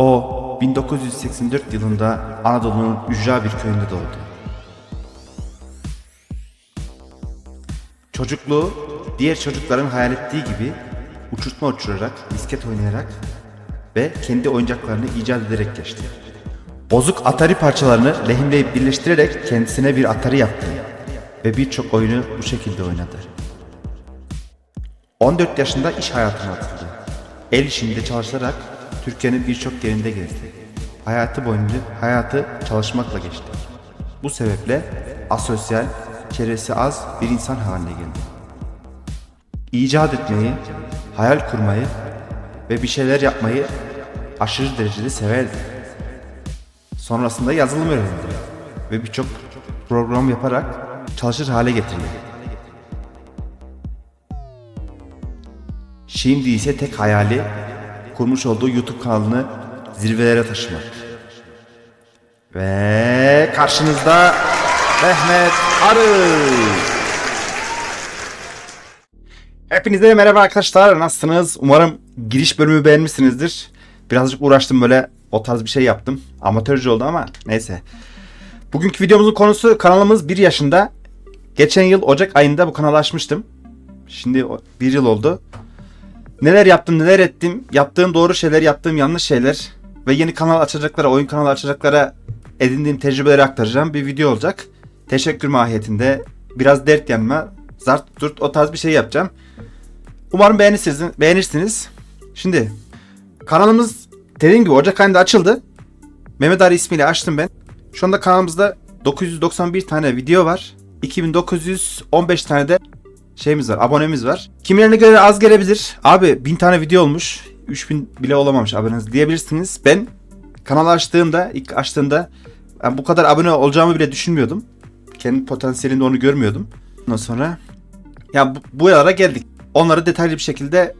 O 1984 yılında Anadolu'nun ücra bir köyünde doğdu. Çocukluğu diğer çocukların hayal ettiği gibi uçurtma uçurarak, misket oynayarak ve kendi oyuncaklarını icat ederek geçti. Bozuk Atari parçalarını lehimleyip birleştirerek kendisine bir Atari yaptı ve birçok oyunu bu şekilde oynadı. 14 yaşında iş hayatına atıldı. El işinde çalışarak Türkiye'nin birçok yerinde gezdi. Hayatı boyunca hayatı çalışmakla geçti. Bu sebeple asosyal, çevresi az bir insan haline geldi. İcat etmeyi, hayal kurmayı ve bir şeyler yapmayı aşırı derecede severdi. Sonrasında yazılım öğrendi ve birçok program yaparak çalışır hale getirdi. Şimdi ise tek hayali kurmuş olduğu YouTube kanalını zirvelere taşımak. Ve karşınızda Mehmet Arı. Hepinize merhaba arkadaşlar. Nasılsınız? Umarım giriş bölümü beğenmişsinizdir. Birazcık uğraştım böyle o tarz bir şey yaptım. Amatörce oldu ama neyse. Bugünkü videomuzun konusu kanalımız 1 yaşında. Geçen yıl Ocak ayında bu kanalı açmıştım. Şimdi o- bir yıl oldu. Neler yaptım, neler ettim, yaptığım doğru şeyler, yaptığım yanlış şeyler ve yeni kanal açacaklara, oyun kanalı açacaklara edindiğim tecrübeleri aktaracağım bir video olacak. Teşekkür mahiyetinde biraz dert yanma, zart durt o tarz bir şey yapacağım. Umarım beğenirsiniz. beğenirsiniz. Şimdi kanalımız dediğim gibi Ocak ayında açıldı. Mehmet Ali ismiyle açtım ben. Şu anda kanalımızda 991 tane video var. 2915 tane de şeyimiz var, abonemiz var. Kimilerine göre az gelebilir. Abi 1000 tane video olmuş. 3000 bile olamamış aboneniz diyebilirsiniz. Ben kanal açtığımda, ilk açtığımda ben bu kadar abone olacağımı bile düşünmüyordum. Kendi potansiyelinde onu görmüyordum. Ondan sonra ya bu, bu yara geldik. Onları detaylı bir şekilde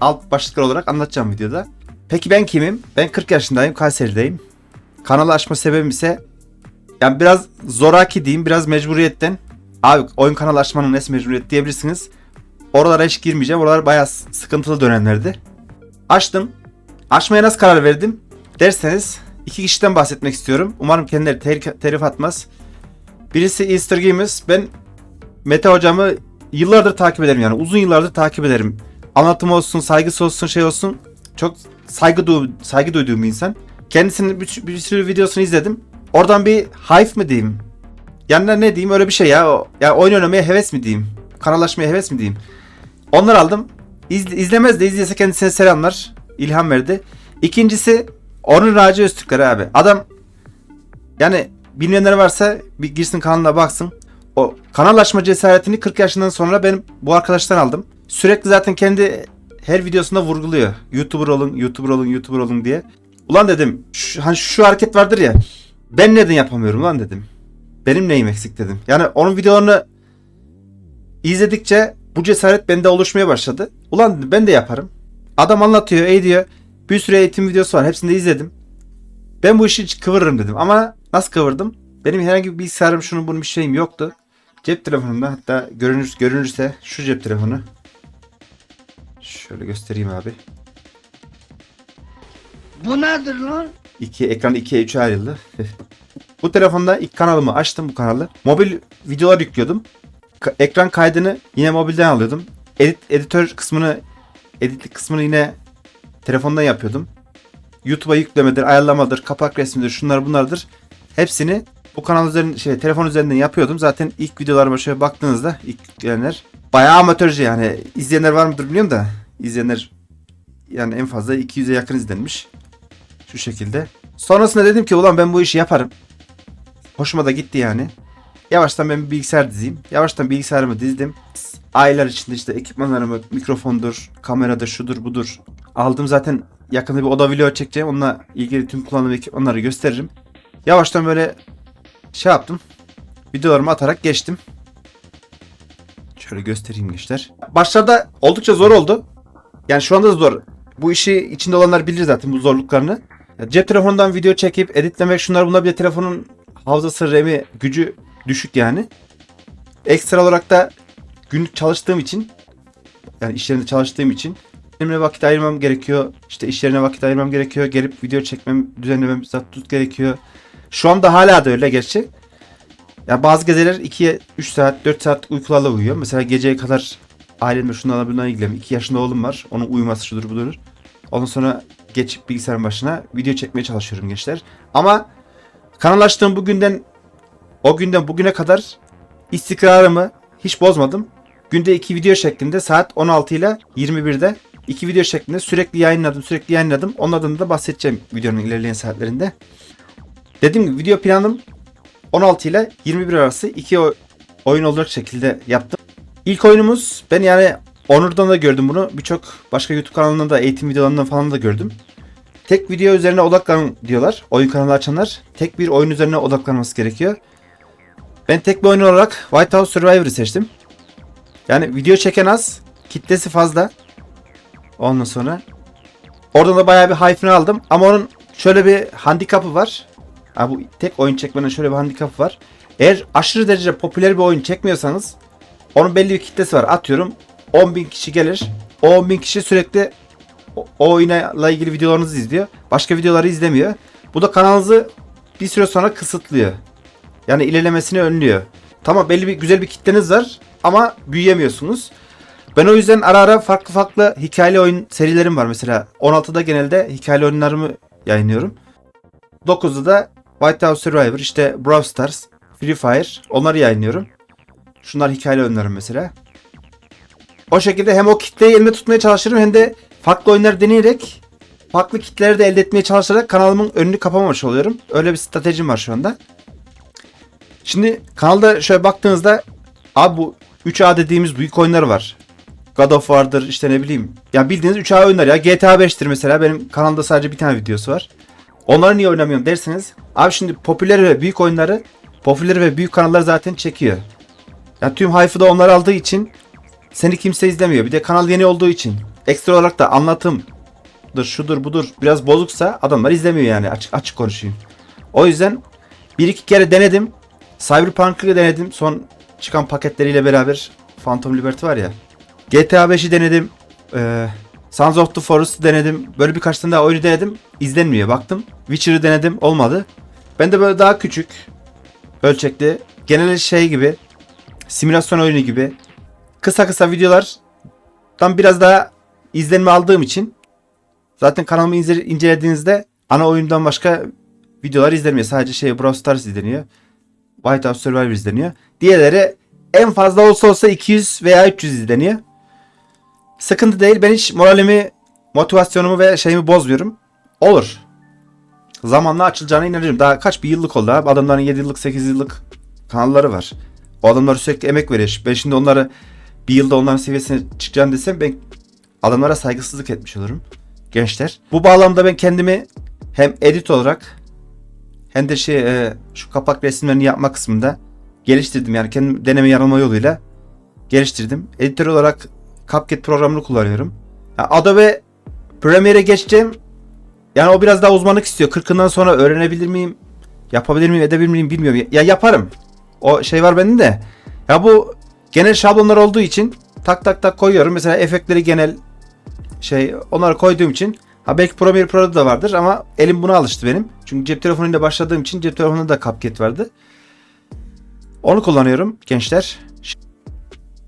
alt başlıklar olarak anlatacağım videoda. Peki ben kimim? Ben 40 yaşındayım, Kayseri'deyim. Kanalı açma sebebim ise yani biraz zoraki diyeyim, biraz mecburiyetten. Abi oyun kanalı açmanın nesi mecburiyet diyebilirsiniz. Oralara hiç girmeyeceğim. Oralar bayağı sıkıntılı dönemlerdi. Açtım. Açmaya nasıl karar verdim? Derseniz iki kişiden bahsetmek istiyorum. Umarım kendileri ter- telif atmaz. Birisi Easter Gamers. Ben Mete hocamı yıllardır takip ederim yani. Uzun yıllardır takip ederim. Anlatımı olsun, saygısı olsun, şey olsun. Çok saygı, du- saygı duyduğum bir insan. Kendisinin bir, bir sürü videosunu izledim. Oradan bir hype mi diyeyim? Yani ne diyeyim öyle bir şey ya. Ya oyun oynamaya heves mi diyeyim? Kanalaşmaya heves mi diyeyim? Onları aldım. İz, izlemez de izlese kendisine selamlar. İlham verdi. İkincisi Onur Raci Öztürkler abi. Adam yani bilmeyenler varsa bir girsin kanalına baksın. O kanal açma cesaretini 40 yaşından sonra benim bu arkadaştan aldım. Sürekli zaten kendi her videosunda vurguluyor. YouTuber olun, YouTuber olun, YouTuber olun diye. Ulan dedim şu, hani şu hareket vardır ya. Ben neden yapamıyorum lan dedim. Benim neyim eksik dedim. Yani onun videolarını izledikçe bu cesaret bende oluşmaya başladı. Ulan ben de yaparım. Adam anlatıyor, ey diyor. Bir sürü eğitim videosu var. Hepsini de izledim. Ben bu işi kıvırırım dedim. Ama nasıl kıvırdım? Benim herhangi bir bilgisayarım şunun bunun bir şeyim yoktu. Cep telefonumda hatta görünür, görünürse şu cep telefonu. Şöyle göstereyim abi. Bu nedir lan? İki, ekran 2'ye 3'e ayrıldı. Bu telefonda ilk kanalımı açtım bu kanalı. Mobil videolar yüklüyordum. Ka- ekran kaydını yine mobilden alıyordum. Edit, editör kısmını editlik kısmını yine telefondan yapıyordum. YouTube'a yüklemedir, ayarlamadır, kapak resmidir, şunlar bunlardır. Hepsini bu kanal üzerinden şey telefon üzerinden yapıyordum. Zaten ilk videolarıma şöyle baktığınızda ilk yükleyenler bayağı amatörce yani. izleyenler var mıdır bilmiyorum da izleyenler yani en fazla 200'e yakın izlenmiş. Şu şekilde. Sonrasında dedim ki ulan ben bu işi yaparım. Hoşuma da gitti yani. Yavaştan ben bir bilgisayar dizeyim. Yavaştan bilgisayarımı dizdim. Aylar içinde işte ekipmanlarımı, mikrofondur, kameradır, şudur budur. Aldım zaten yakında bir oda video çekeceğim. Onunla ilgili tüm kullanım ekipmanları gösteririm. Yavaştan böyle şey yaptım. Videolarımı atarak geçtim. Şöyle göstereyim gençler. Başlarda oldukça zor oldu. Yani şu anda da zor. Bu işi içinde olanlar bilir zaten bu zorluklarını. Ya Cep telefonundan video çekip editlemek şunlar bunlar bir de telefonun hafızası, RAM'i, gücü düşük yani. Ekstra olarak da günlük çalıştığım için yani iş yerinde çalıştığım için Kendime vakit ayırmam gerekiyor. İşte iş yerine vakit ayırmam gerekiyor. Gelip video çekmem, düzenlemem, tut gerekiyor. Şu anda hala da öyle gerçi. Ya bazı geceler 2'ye 3 saat, 4 saat uykularla uyuyor. Mesela geceye kadar ailemle şunlarla bunlarla ilgileniyorum. 2 yaşında oğlum var. Onun uyuması şudur budur. Ondan sonra geçip bilgisayarın başına video çekmeye çalışıyorum gençler. Ama kanal açtığım bugünden o günden bugüne kadar istikrarımı hiç bozmadım. Günde 2 video şeklinde saat 16 ile 21'de 2 video şeklinde sürekli yayınladım sürekli yayınladım. Onlardan da bahsedeceğim videonun ilerleyen saatlerinde. Dediğim gibi video planım 16 ile 21 arası 2 oyun olacak şekilde yaptım. İlk oyunumuz ben yani Onur'dan da gördüm bunu. Birçok başka YouTube kanalında da eğitim videolarından falan da gördüm. Tek video üzerine odaklanın diyorlar. Oyun kanalı açanlar. Tek bir oyun üzerine odaklanması gerekiyor. Ben tek bir oyun olarak White House Survivor'ı seçtim. Yani video çeken az. Kitlesi fazla. Ondan sonra. Oradan da bayağı bir hype'ını aldım. Ama onun şöyle bir handikapı var. Ha, bu tek oyun çekmenin şöyle bir handikapı var. Eğer aşırı derece popüler bir oyun çekmiyorsanız onun belli bir kitlesi var. Atıyorum 10.000 kişi gelir. O 10.000 kişi sürekli o, oyunla ilgili videolarınızı izliyor. Başka videoları izlemiyor. Bu da kanalınızı bir süre sonra kısıtlıyor. Yani ilerlemesini önlüyor. Tamam belli bir güzel bir kitleniz var ama büyüyemiyorsunuz. Ben o yüzden ara ara farklı farklı hikayeli oyun serilerim var. Mesela 16'da genelde hikayeli oyunlarımı yayınlıyorum. 9'da da White House Survivor, işte Brawl Stars, Free Fire onları yayınlıyorum. Şunlar hikayeli oyunlarım mesela. O şekilde hem o kitleyi elimde tutmaya çalışırım hem de farklı oyunlar deneyerek farklı kitleleri de elde etmeye çalışarak kanalımın önünü kapamamış oluyorum. Öyle bir stratejim var şu anda. Şimdi kanalda şöyle baktığınızda abi bu 3A dediğimiz büyük oyunlar var. God of War'dır işte ne bileyim. Ya bildiğiniz 3A oyunlar ya. GTA 5'tir mesela. Benim kanalda sadece bir tane videosu var. Onları niye oynamıyorum derseniz. Abi şimdi popüler ve büyük oyunları popüler ve büyük kanallar zaten çekiyor. Ya tüm hype'ı da onlar aldığı için seni kimse izlemiyor. Bir de kanal yeni olduğu için. Ekstra olarak da anlatımdır, şudur budur biraz bozuksa adamlar izlemiyor yani açık açık konuşayım. O yüzden bir iki kere denedim. Cyberpunk'ı denedim. Son çıkan paketleriyle beraber Phantom Liberty var ya. GTA 5'i denedim. Ee, Sons of the Forest'ı denedim. Böyle birkaç tane daha oyunu denedim. İzlenmiyor. Baktım. Witcher'ı denedim. Olmadı. Ben de böyle daha küçük ölçekli genel şey gibi simülasyon oyunu gibi kısa kısa videolardan biraz daha izlenme aldığım için zaten kanalımı ince- incelediğinizde ana oyundan başka videolar izlenmiyor. Sadece şey Brawl Stars izleniyor. White House Survivor izleniyor. Diğerleri en fazla olsa olsa 200 veya 300 izleniyor. Sıkıntı değil. Ben hiç moralimi, motivasyonumu ve şeyimi bozmuyorum. Olur. Zamanla açılacağına inanıyorum. Daha kaç bir yıllık oldu abi. Adamların 7 yıllık 8 yıllık kanalları var. O adamlar sürekli emek veriyor. Ben şimdi onları bir yılda onların seviyesine çıkacağını desem ben adamlara saygısızlık etmiş olurum. Gençler. Bu bağlamda ben kendimi hem edit olarak hem de şey e, şu kapak resimlerini yapma kısmında geliştirdim. Yani kendim deneme yanılma yoluyla geliştirdim. Editör olarak CapCut programını kullanıyorum. Ya Adobe Premiere'e geçeceğim. Yani o biraz daha uzmanlık istiyor. 40'ından sonra öğrenebilir miyim? Yapabilir miyim, edebilir miyim bilmiyorum. Ya yaparım. O şey var bende de. Ya bu genel şablonlar olduğu için tak tak tak koyuyorum. Mesela efektleri genel şey onları koyduğum için ha belki Premiere Pro'da da vardır ama elim buna alıştı benim. Çünkü cep telefonuyla başladığım için cep telefonunda da CapCut vardı. Onu kullanıyorum gençler.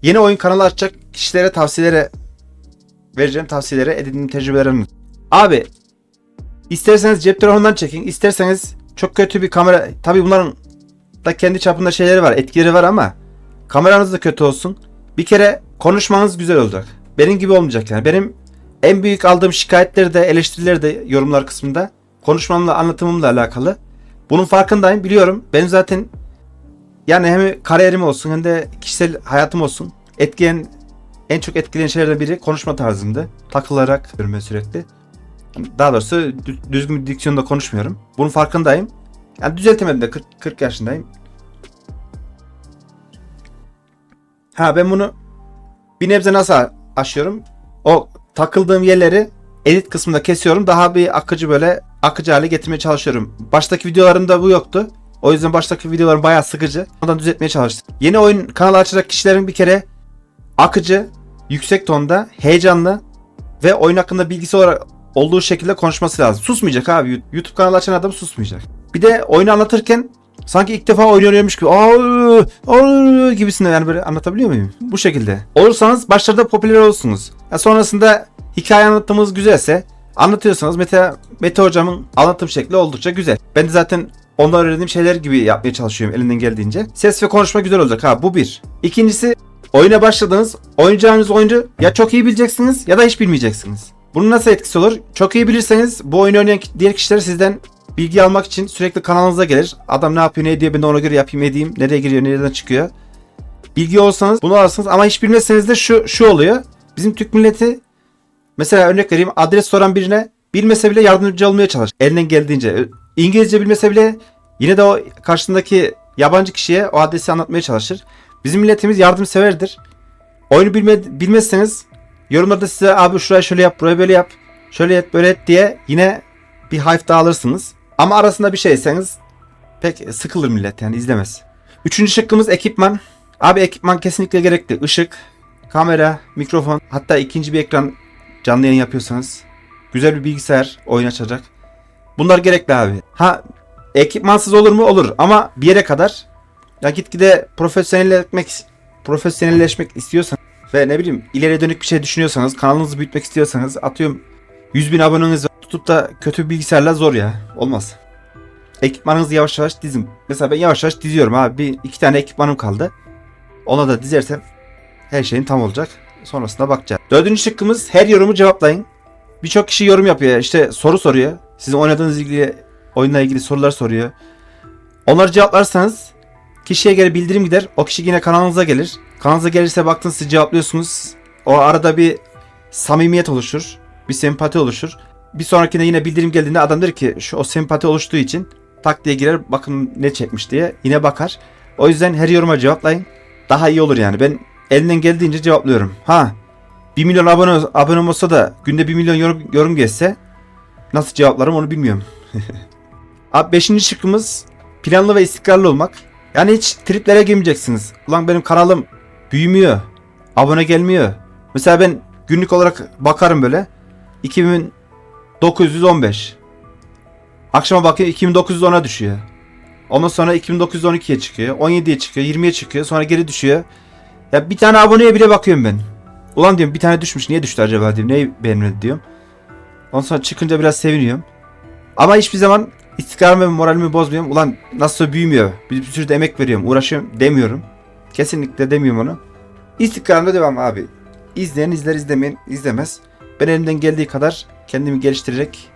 Yeni oyun kanalı açacak kişilere tavsiyelere vereceğim tavsiyelere edindiğim tecrübelerim. Abi isterseniz cep telefonundan çekin, isterseniz çok kötü bir kamera. Tabii bunların da kendi çapında şeyleri var, etkileri var ama kameranız da kötü olsun. Bir kere konuşmanız güzel olacak. Benim gibi olmayacak yani. Benim en büyük aldığım şikayetleri de eleştirileri de yorumlar kısmında konuşmamla anlatımımla alakalı. Bunun farkındayım biliyorum. Benim zaten yani hem kariyerim olsun hem de kişisel hayatım olsun etkileyen en çok etkileyen şeylerden biri konuşma tarzımdı. Takılarak ben sürekli. Daha doğrusu dü- düzgün bir diksiyonda konuşmuyorum. Bunun farkındayım. Yani düzeltemedim de 40, 40 yaşındayım. Ha ben bunu bir nebze nasıl aşıyorum? O takıldığım yerleri edit kısmında kesiyorum. Daha bir akıcı böyle akıcı hale getirmeye çalışıyorum. Baştaki videolarımda bu yoktu. O yüzden baştaki videolarım bayağı sıkıcı. Ondan düzeltmeye çalıştım. Yeni oyun kanalı açacak kişilerin bir kere akıcı, yüksek tonda, heyecanlı ve oyun hakkında bilgisi olarak olduğu şekilde konuşması lazım. Susmayacak abi. YouTube kanalı açan adam susmayacak. Bir de oyunu anlatırken sanki ilk defa oynuyormuş gibi aa, aa, gibisinden yani böyle anlatabiliyor muyum? Bu şekilde. Olursanız başlarda popüler olursunuz. Ya sonrasında hikaye anlatımınız güzelse anlatıyorsanız Mete, Mete hocamın anlatım şekli oldukça güzel. Ben de zaten ondan öğrendiğim şeyler gibi yapmaya çalışıyorum elinden geldiğince. Ses ve konuşma güzel olacak ha bu bir. İkincisi oyuna başladınız. Oynayacağınız oyuncu ya çok iyi bileceksiniz ya da hiç bilmeyeceksiniz. Bunun nasıl etkisi olur? Çok iyi bilirseniz bu oyunu oynayan diğer kişiler sizden bilgi almak için sürekli kanalınıza gelir. Adam ne yapıyor ne ediyor ben de ona göre yapayım edeyim. Nereye giriyor nereden çıkıyor. Bilgi olsanız bunu alırsınız ama hiç bilmezseniz de şu, şu oluyor. Bizim Türk milleti mesela örnek vereyim adres soran birine bilmese bile yardımcı olmaya çalış. Elinden geldiğince. İngilizce bilmese bile yine de o karşısındaki yabancı kişiye o adresi anlatmaya çalışır. Bizim milletimiz yardımseverdir. Oyunu bilme, bilmezseniz yorumlarda size abi şuraya şöyle yap buraya böyle yap. Şöyle et böyle et diye yine bir hype daha alırsınız. Ama arasında bir şeyseniz pek sıkılır millet yani izlemez. Üçüncü şıkkımız ekipman. Abi ekipman kesinlikle gerekli. Işık, kamera, mikrofon hatta ikinci bir ekran canlı yayın yapıyorsanız güzel bir bilgisayar oyun açacak. Bunlar gerekli abi. Ha ekipmansız olur mu? Olur ama bir yere kadar. Ya gitgide profesyonelleşmek profesyonelleşmek istiyorsan ve ne bileyim ileriye dönük bir şey düşünüyorsanız kanalınızı büyütmek istiyorsanız atıyorum 100 bin aboneniz var. Tutup da kötü bir bilgisayarla zor ya. Olmaz. Ekipmanınızı yavaş yavaş dizin. Mesela ben yavaş yavaş diziyorum abi. Bir iki tane ekipmanım kaldı. Ona da dizersem her şeyin tam olacak. Sonrasında bakacağız. Dördüncü şıkkımız her yorumu cevaplayın. Birçok kişi yorum yapıyor. İşte soru soruyor. Sizin oynadığınız ilgili oyunla ilgili sorular soruyor. Onları cevaplarsanız kişiye göre bildirim gider. O kişi yine kanalınıza gelir. Kanalınıza gelirse baktınız siz cevaplıyorsunuz. O arada bir samimiyet oluşur. Bir sempati oluşur. Bir sonrakinde yine bildirim geldiğinde adam der ki şu o sempati oluştuğu için tak diye girer bakın ne çekmiş diye yine bakar. O yüzden her yoruma cevaplayın. Daha iyi olur yani. Ben elinden geldiğince cevaplıyorum. Ha 1 milyon abone abonem olsa da günde 1 milyon yorum, yorum geçse nasıl cevaplarım onu bilmiyorum. Abi 5. şıkkımız planlı ve istikrarlı olmak. Yani hiç triplere girmeyeceksiniz. Ulan benim kanalım büyümüyor. Abone gelmiyor. Mesela ben günlük olarak bakarım böyle. 2915. Akşama bakıyor 2910'a düşüyor. Ondan sonra 2912'ye çıkıyor. 17'ye çıkıyor. 20'ye çıkıyor. Sonra geri düşüyor. Ya bir tane aboneye bile bakıyorum ben. Ulan diyorum bir tane düşmüş. Niye düştü acaba diyorum. Neyi beğenmedi diyorum. Ondan sonra çıkınca biraz seviniyorum. Ama hiçbir zaman istikrarımı ve moralimi bozmuyorum. Ulan nasıl büyümüyor. Bir, bir sürü de emek veriyorum. Uğraşıyorum demiyorum. Kesinlikle demiyorum onu. İstikrarımda devam abi. İzleyen izler izlemeyen izlemez. Ben elimden geldiği kadar kendimi geliştirerek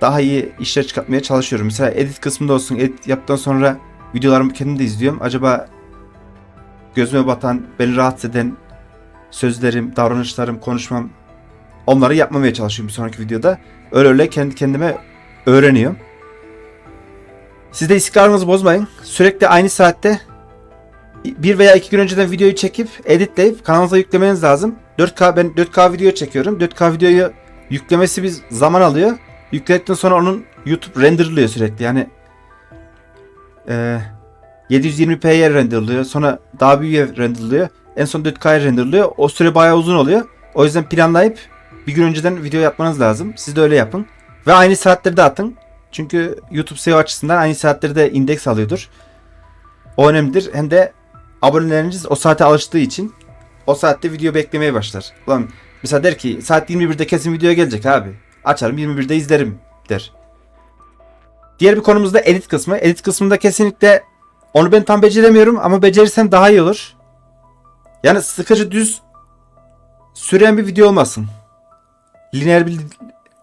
daha iyi işler çıkartmaya çalışıyorum. Mesela edit kısmında olsun. Edit yaptıktan sonra videolarımı kendim de izliyorum. Acaba gözüme batan, beni rahatsız eden sözlerim, davranışlarım, konuşmam onları yapmamaya çalışıyorum bir sonraki videoda. Öyle öyle kendi kendime öğreniyorum. Siz de istikrarınızı bozmayın. Sürekli aynı saatte bir veya iki gün önceden videoyu çekip editleyip kanalınıza yüklemeniz lazım. 4K ben 4K video çekiyorum. 4K videoyu yüklemesi bir zaman alıyor. Yükledikten sonra onun YouTube renderlıyor sürekli. Yani e, 720p'ye renderlıyor. Sonra daha büyüğe renderlıyor. En son 4K'ya renderlıyor. O süre bayağı uzun oluyor. O yüzden planlayıp bir gün önceden video yapmanız lazım. Siz de öyle yapın. Ve aynı saatlerde atın. Çünkü YouTube SEO açısından aynı saatlerde indeks alıyordur. O önemlidir. Hem de aboneleriniz o saate alıştığı için o saatte video beklemeye başlar. Ulan mesela der ki saat 21'de kesin video gelecek abi. Açarım 21'de izlerim der. Diğer bir konumuz da edit kısmı. Edit kısmında kesinlikle onu ben tam beceremiyorum ama becerirsem daha iyi olur. Yani sıkıcı düz süren bir video olmasın. Lineer bir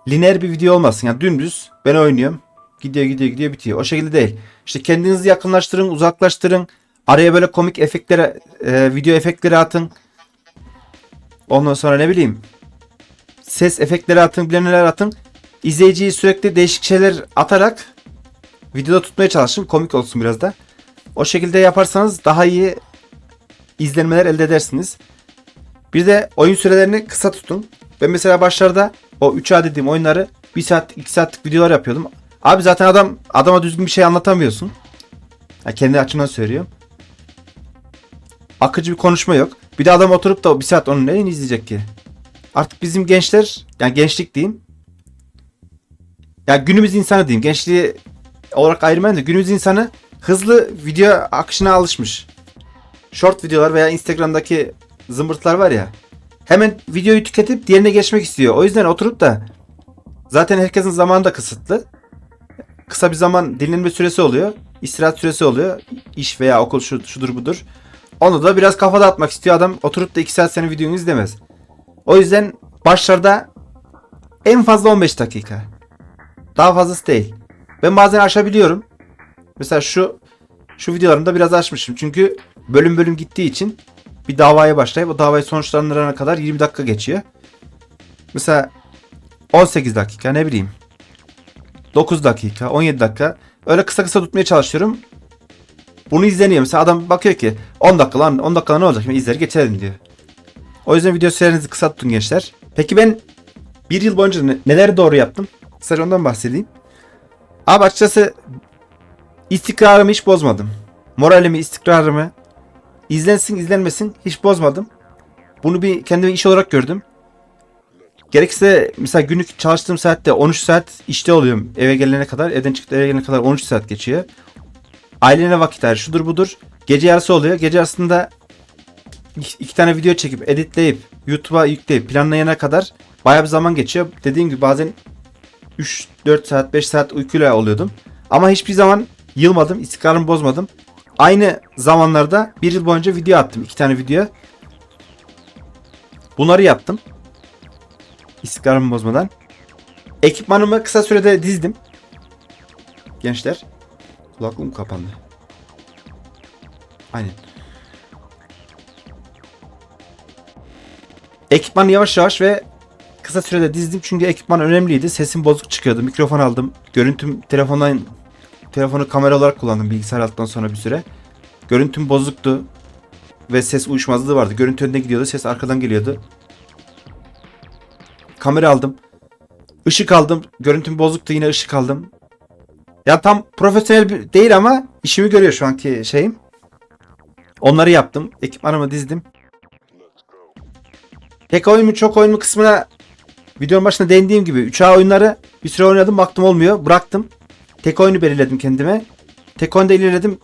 lineer bir video olmasın. Yani dümdüz ben oynuyorum. Gidiyor gidiyor gidiyor bitiyor. O şekilde değil. İşte kendinizi yakınlaştırın, uzaklaştırın. Araya böyle komik efektlere, e, video efektleri atın. Ondan sonra ne bileyim ses efektleri atın, bilen neler atın. İzleyiciyi sürekli değişik şeyler atarak videoda tutmaya çalışın. Komik olsun biraz da. O şekilde yaparsanız daha iyi izlenmeler elde edersiniz. Bir de oyun sürelerini kısa tutun. Ben mesela başlarda o 3A dediğim oyunları 1 saat 2 saatlik videolar yapıyordum. Abi zaten adam adama düzgün bir şey anlatamıyorsun. Ya kendi açımdan söylüyorum. Akıcı bir konuşma yok. Bir de adam oturup da bir saat onun neyini izleyecek ki? artık bizim gençler yani gençlik diyeyim. Ya günümüz insanı diyeyim. Gençliği olarak ayırmayın da günümüz insanı hızlı video akışına alışmış. Short videolar veya Instagram'daki zımbırtılar var ya. Hemen videoyu tüketip diğerine geçmek istiyor. O yüzden oturup da zaten herkesin zamanı da kısıtlı. Kısa bir zaman dinlenme süresi oluyor. istirahat süresi oluyor. İş veya okul şu, şudur budur. Onu da biraz kafada atmak istiyor adam. Oturup da 2 saat senin videonu izlemez. O yüzden başlarda en fazla 15 dakika. Daha fazlası değil. Ben bazen aşabiliyorum. Mesela şu şu videolarımda biraz açmışım. Çünkü bölüm bölüm gittiği için bir davaya başlayıp o davayı sonuçlandırana kadar 20 dakika geçiyor. Mesela 18 dakika ne bileyim. 9 dakika, 17 dakika. Öyle kısa kısa tutmaya çalışıyorum. Bunu izleniyor. Mesela adam bakıyor ki 10 dakika lan 10 dakika ne olacak? Şimdi izler geçelim diyor. O yüzden video sürenizi kısa tutun gençler. Peki ben bir yıl boyunca ne- neler doğru yaptım? Kısaca ondan bahsedeyim. Abi açıkçası istikrarımı hiç bozmadım. Moralimi, istikrarımı izlensin izlenmesin hiç bozmadım. Bunu bir kendime iş olarak gördüm. Gerekirse mesela günlük çalıştığım saatte 13 saat işte oluyorum eve gelene kadar. Evden çıkıp eve gelene kadar 13 saat geçiyor. Ailene vakit ayır şudur budur. Gece yarısı oluyor. Gece yarısında iki, tane video çekip editleyip YouTube'a yükleyip planlayana kadar baya bir zaman geçiyor. Dediğim gibi bazen 3-4 saat 5 saat uykuyla oluyordum. Ama hiçbir zaman yılmadım. istikrarımı bozmadım. Aynı zamanlarda bir yıl boyunca video attım. iki tane video. Bunları yaptım. İstikrarımı bozmadan. Ekipmanımı kısa sürede dizdim. Gençler. Kulaklığım kapandı. Aynen. Ekipmanı yavaş yavaş ve kısa sürede dizdim çünkü ekipman önemliydi. Sesim bozuk çıkıyordu. Mikrofon aldım. Görüntüm telefondan telefonu kamera olarak kullandım bilgisayar aldıktan sonra bir süre. Görüntüm bozuktu ve ses uyuşmazlığı vardı. Görüntü önüne gidiyordu, ses arkadan geliyordu. Kamera aldım. Işık aldım. Görüntüm bozuktu yine ışık aldım. Ya tam profesyonel değil ama işimi görüyor şu anki şeyim. Onları yaptım. Ekipmanımı dizdim. Tek oyun mu çok oyun mu kısmına videonun başında değindiğim gibi 3A oyunları bir süre oynadım baktım olmuyor. Bıraktım. Tek oyunu belirledim kendime. Tek oyunda ilerledim.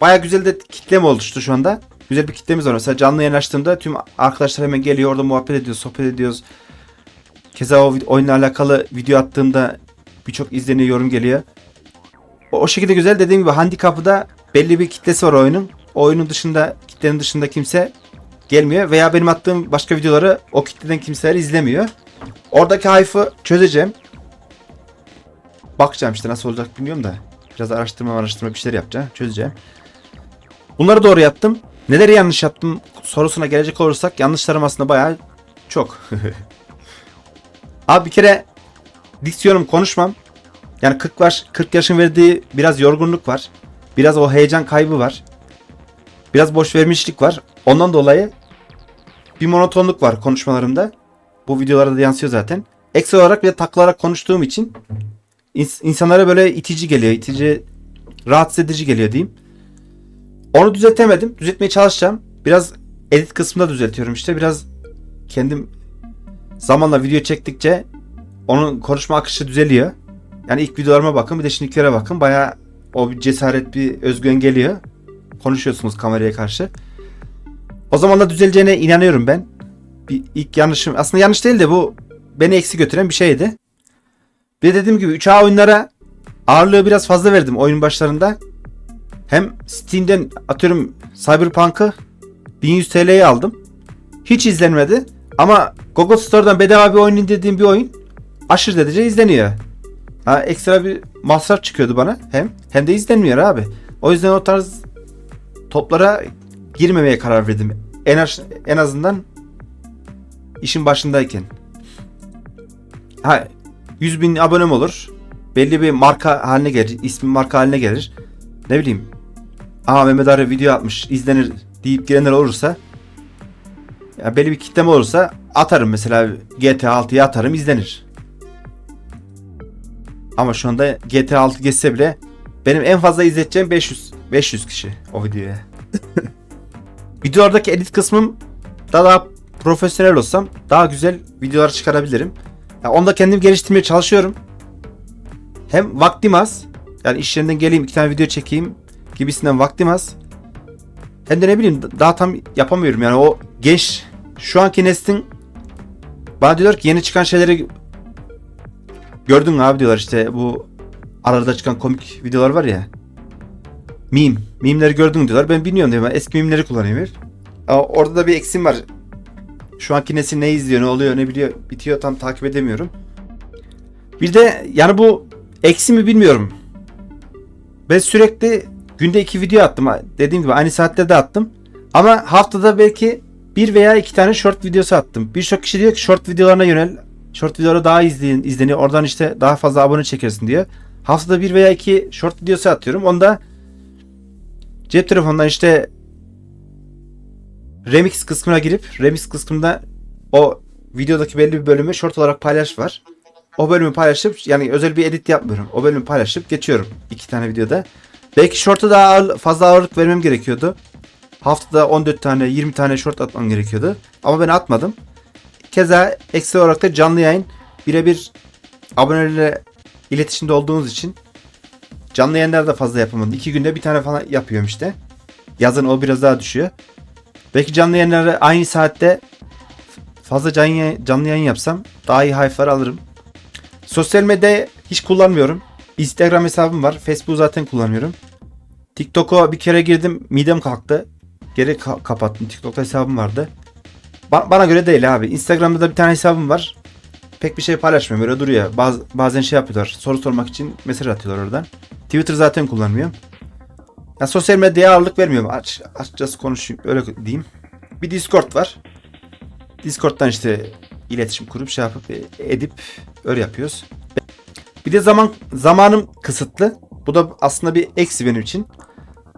Baya güzel de kitlem oluştu şu anda. Güzel bir kitlemiz var. Mesela canlı yayın tüm arkadaşlar hemen geliyor. Orada muhabbet ediyoruz, sohbet ediyoruz. Keza o oyunla alakalı video attığımda birçok izleniyor, yorum geliyor. O, şekilde güzel. Dediğim gibi handikapı belli bir kitlesi var oyunun. O oyunun dışında, kitlenin dışında kimse gelmiyor. Veya benim attığım başka videoları o kitleden kimseler izlemiyor. Oradaki hype'ı çözeceğim. Bakacağım işte nasıl olacak bilmiyorum da. Biraz araştırma araştırma bir şeyler yapacağım. Çözeceğim. Bunları doğru yaptım. Neleri yanlış yaptım sorusuna gelecek olursak yanlışlarım aslında bayağı çok. Abi bir kere diksiyonum konuşmam. Yani 40 var 40 yaşın verdiği biraz yorgunluk var. Biraz o heyecan kaybı var. Biraz boş vermişlik var. Ondan dolayı bir monotonluk var konuşmalarımda. Bu videolarda da yansıyor zaten. Ekstra olarak bir de taklarak konuştuğum için ins- insanlara böyle itici geliyor. itici, rahatsız edici geliyor diyeyim. Onu düzeltemedim. Düzeltmeye çalışacağım. Biraz edit kısmında düzeltiyorum işte. Biraz kendim zamanla video çektikçe onun konuşma akışı düzeliyor. Yani ilk videolarıma bakın bir de şimdikilere bakın. Baya o bir cesaret bir özgüven geliyor. Konuşuyorsunuz kameraya karşı. O zaman da düzeleceğine inanıyorum ben. Bir ilk yanlışım aslında yanlış değil de bu beni eksi götüren bir şeydi. Bir de dediğim gibi 3A oyunlara ağırlığı biraz fazla verdim oyun başlarında. Hem Steam'den atıyorum Cyberpunk'ı 1100 TL'ye aldım. Hiç izlenmedi. Ama Google Store'dan bedava bir oyun indirdiğim bir oyun aşırı derece izleniyor. Ha, ekstra bir masraf çıkıyordu bana hem hem de izlenmiyor abi. O yüzden o tarz toplara girmemeye karar verdim. En, aş- en azından işin başındayken. Ha 100 bin abonem olur. Belli bir marka haline gelir. ismi marka haline gelir. Ne bileyim. Aa Mehmet Arı video atmış. izlenir deyip girenler olursa ya belli bir kitlem olursa atarım mesela GTA 6'ya atarım izlenir. Ama şu anda GTA 6 geçse bile benim en fazla izleteceğim 500 500 kişi o videoya. Videolardaki edit kısmım da daha profesyonel olsam daha güzel videolar çıkarabilirim. Ya onda kendim geliştirmeye çalışıyorum. Hem vaktim az. Yani iş yerinden geleyim iki tane video çekeyim gibisinden vaktim az. Hem de ne bileyim daha tam yapamıyorum yani o genç şu anki neslin bana diyorlar ki yeni çıkan şeyleri gördün mü abi diyorlar işte bu arada çıkan komik videolar var ya. Meme. Meme'leri gördün mü diyorlar. Ben bilmiyorum diyorum. Ben eski meme'leri kullanıyorum. Ama orada da bir eksim var. Şu anki nesil ne izliyor, ne oluyor, ne biliyor, bitiyor tam takip edemiyorum. Bir de yani bu eksi mi bilmiyorum. Ben sürekli günde iki video attım. Dediğim gibi aynı saatte de attım. Ama haftada belki bir veya iki tane short videosu attım. Birçok kişi diyor ki short videolarına yönel. Short videoları daha izleyin, izleniyor. Oradan işte daha fazla abone çekersin diyor. Haftada bir veya iki short videosu atıyorum. Onda cep telefonundan işte remix kısmına girip remix kısmında o videodaki belli bir bölümü short olarak paylaş var. O bölümü paylaşıp yani özel bir edit yapmıyorum. O bölümü paylaşıp geçiyorum iki tane videoda. Belki short'a daha ağır- fazla ağırlık vermem gerekiyordu. Haftada 14 tane 20 tane short atmam gerekiyordu. Ama ben atmadım. Keza ekstra olarak da canlı yayın birebir abonelerle iletişimde olduğunuz için canlı yayınlar da fazla yapamadım. İki günde bir tane falan yapıyorum işte. Yazın o biraz daha düşüyor. Belki canlı yayınları aynı saatte fazla canlı canlı yayın yapsam daha iyi hype'lar alırım. Sosyal medya hiç kullanmıyorum. Instagram hesabım var. Facebook zaten kullanıyorum. TikTok'a bir kere girdim. Midem kalktı. Geri ka- kapattım. TikTok'ta hesabım vardı. Ba- bana göre değil abi. Instagram'da da bir tane hesabım var. Pek bir şey paylaşmıyorum. Öyle duruyor. Baz- bazen şey yapıyorlar. Soru sormak için mesaj atıyorlar oradan. Twitter zaten kullanmıyorum. Ya sosyal medyaya ağırlık vermiyorum. Aç, açıkçası konuşayım. Öyle diyeyim. Bir Discord var. Discord'dan işte iletişim kurup şey yapıp e, edip öyle yapıyoruz. Bir de zaman zamanım kısıtlı. Bu da aslında bir eksi benim için.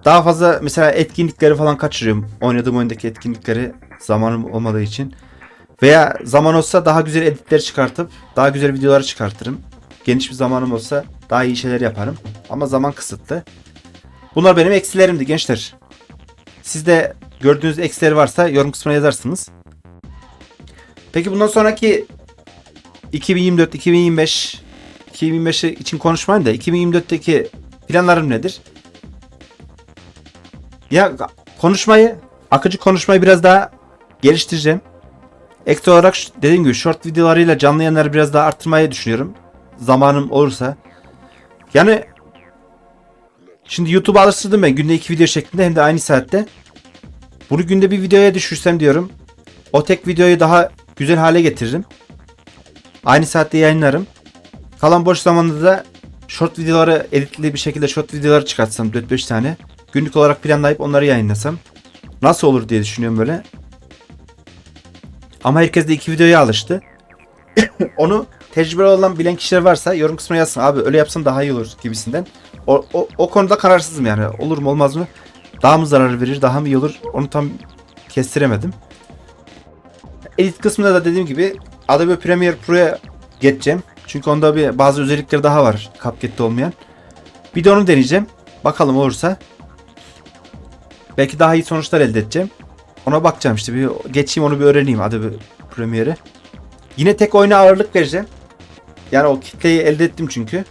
Daha fazla mesela etkinlikleri falan kaçırıyorum. Oynadığım oyundaki etkinlikleri zamanım olmadığı için. Veya zaman olsa daha güzel editler çıkartıp daha güzel videolar çıkartırım. Geniş bir zamanım olsa daha iyi şeyler yaparım. Ama zaman kısıtlı. Bunlar benim eksilerimdi gençler. Siz de gördüğünüz eksileri varsa yorum kısmına yazarsınız. Peki bundan sonraki 2024, 2025, 2025 için konuşmayayım da 2024'teki planlarım nedir? Ya konuşmayı, akıcı konuşmayı biraz daha geliştireceğim. Ekstra olarak dediğim gibi short videolarıyla canlı yayınları biraz daha arttırmayı düşünüyorum. Zamanım olursa. Yani şimdi YouTube'a alıştırdım ben günde iki video şeklinde hem de aynı saatte. Bunu günde bir videoya düşürsem diyorum. O tek videoyu daha güzel hale getiririm. Aynı saatte yayınlarım. Kalan boş zamanda da short videoları editli bir şekilde short videoları çıkartsam 4-5 tane. Günlük olarak planlayıp onları yayınlasam. Nasıl olur diye düşünüyorum böyle. Ama herkes de iki videoya alıştı. Onu tecrübeli olan bilen kişiler varsa yorum kısmına yazsın. Abi öyle yapsam daha iyi olur gibisinden. O, o, o konuda kararsızım yani. Olur mu olmaz mı? Daha mı zarar verir daha mı iyi olur? Onu tam kestiremedim. Edit kısmında da dediğim gibi Adobe Premiere Pro'ya geçeceğim. Çünkü onda bir bazı özellikleri daha var CapCut'te olmayan. Bir de onu deneyeceğim. Bakalım olursa. Belki daha iyi sonuçlar elde edeceğim. Ona bakacağım işte bir geçeyim onu bir öğreneyim Adobe Premiere'i. Yine tek oyuna ağırlık vereceğim. Yani o kitleyi elde ettim çünkü.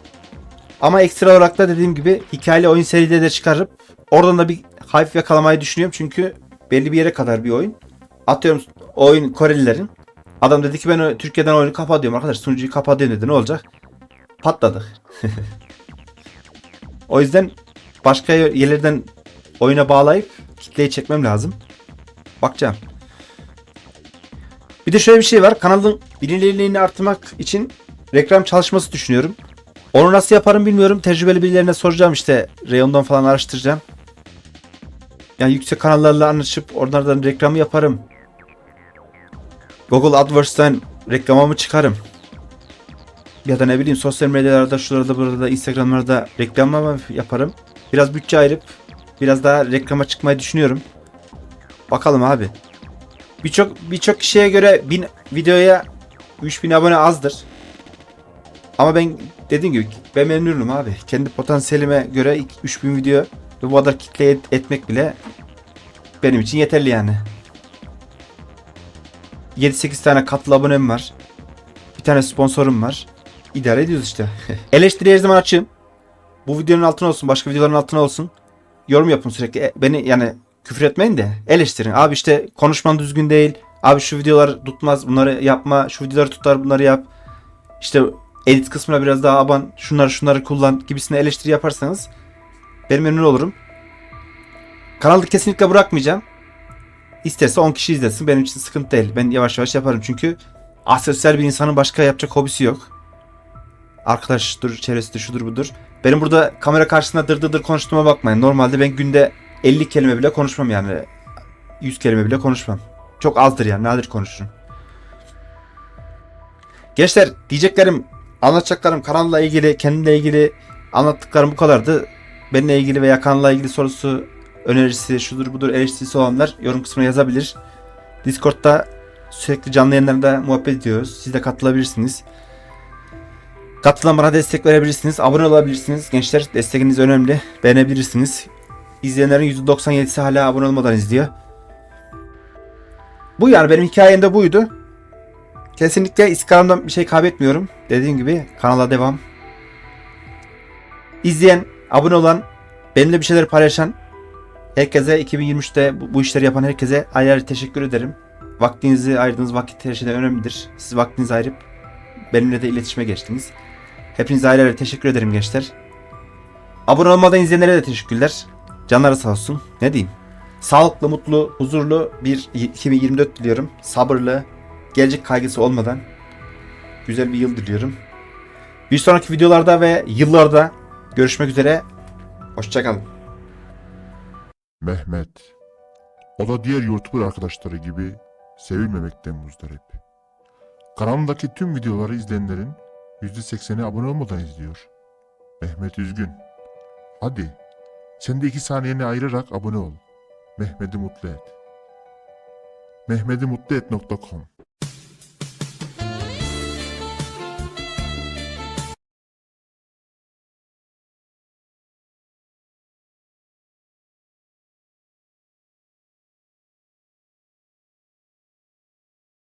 Ama ekstra olarak da dediğim gibi hikayeli oyun serileri de çıkarıp oradan da bir hype yakalamayı düşünüyorum. Çünkü belli bir yere kadar bir oyun. Atıyorum oyun Korelilerin. Adam dedi ki ben Türkiye'den oyunu kapatıyorum arkadaş. Sunucuyu kapatıyorum dedi. Ne olacak? Patladık. o yüzden başka yerlerden oyuna bağlayıp kitleyi çekmem lazım. Bakacağım. Bir de şöyle bir şey var. Kanalın bilinirliğini arttırmak için reklam çalışması düşünüyorum. Onu nasıl yaparım bilmiyorum. Tecrübeli birilerine soracağım işte. Reyon'dan falan araştıracağım. Yani yüksek kanallarla anlaşıp onlardan reklamı yaparım. Google AdWords'tan reklamımı çıkarım. Ya da ne bileyim sosyal medyalarda şurada burada Instagram'larda reklamımı yaparım. Biraz bütçe ayırıp biraz daha reklama çıkmayı düşünüyorum. Bakalım abi. Birçok birçok kişiye göre 1000 videoya 3000 abone azdır. Ama ben dediğim gibi ben memnunum abi. Kendi potansiyelime göre ilk 3000 video ve bu kadar kitle et- etmek bile benim için yeterli yani. 7-8 tane katlı abonem var. Bir tane sponsorum var. İdare ediyoruz işte. Eleştiri her zaman açığım. Bu videonun altına olsun, başka videoların altına olsun. Yorum yapın sürekli. E, beni yani küfür etmeyin de eleştirin. Abi işte konuşman düzgün değil. Abi şu videolar tutmaz. Bunları yapma. Şu videoları tutar bunları yap. İşte edit kısmına biraz daha aban. Şunları şunları kullan gibisine eleştiri yaparsanız benim memnun olurum. Kanalı kesinlikle bırakmayacağım. İsterse 10 kişi izlesin. Benim için sıkıntı değil. Ben yavaş yavaş yaparım. Çünkü asosyal bir insanın başka yapacak hobisi yok. Arkadaşdır, çevresidir, şudur budur. Benim burada kamera karşısında dır dır dır konuştuğuma bakmayın. Normalde ben günde 50 kelime bile konuşmam yani. 100 kelime bile konuşmam. Çok azdır yani. Nadir konuşurum. Gençler diyeceklerim, anlatacaklarım kanalla ilgili, kendimle ilgili anlattıklarım bu kadardı. Benimle ilgili veya kanalla ilgili sorusu, önerisi, şudur budur eleştirisi olanlar yorum kısmına yazabilir. Discord'da sürekli canlı yayınlarda muhabbet ediyoruz. Siz de katılabilirsiniz. Katılan bana destek verebilirsiniz. Abone olabilirsiniz. Gençler destekiniz önemli. Beğenebilirsiniz. İzleyenlerin %97'si hala abone olmadan izliyor. Bu yani benim hikayem de buydu. Kesinlikle Instagram'dan bir şey kaybetmiyorum. Dediğim gibi kanala devam. İzleyen, abone olan, benimle bir şeyler paylaşan herkese 2023'te bu, bu işleri yapan herkese ayrı teşekkür ederim. Vaktinizi ayırdığınız vakit her şeyden önemlidir. Siz vaktinizi ayırıp benimle de iletişime geçtiniz. Hepinize ayrı ayrı teşekkür ederim gençler. Abone olmadan izleyenlere de teşekkürler. Canları sağ olsun. Ne diyeyim? Sağlıklı, mutlu, huzurlu bir 2024 diliyorum. Sabırlı, gelecek kaygısı olmadan güzel bir yıl diliyorum. Bir sonraki videolarda ve yıllarda görüşmek üzere. Hoşçakalın. Mehmet. O da diğer YouTuber arkadaşları gibi sevilmemekten muzdarip. Kanalındaki tüm videoları izleyenlerin %80'i abone olmadan izliyor. Mehmet üzgün. Hadi sen de iki saniyeni ayırarak abone ol. Mehmet'i mutlu et. Mehmet'i mutlu et.com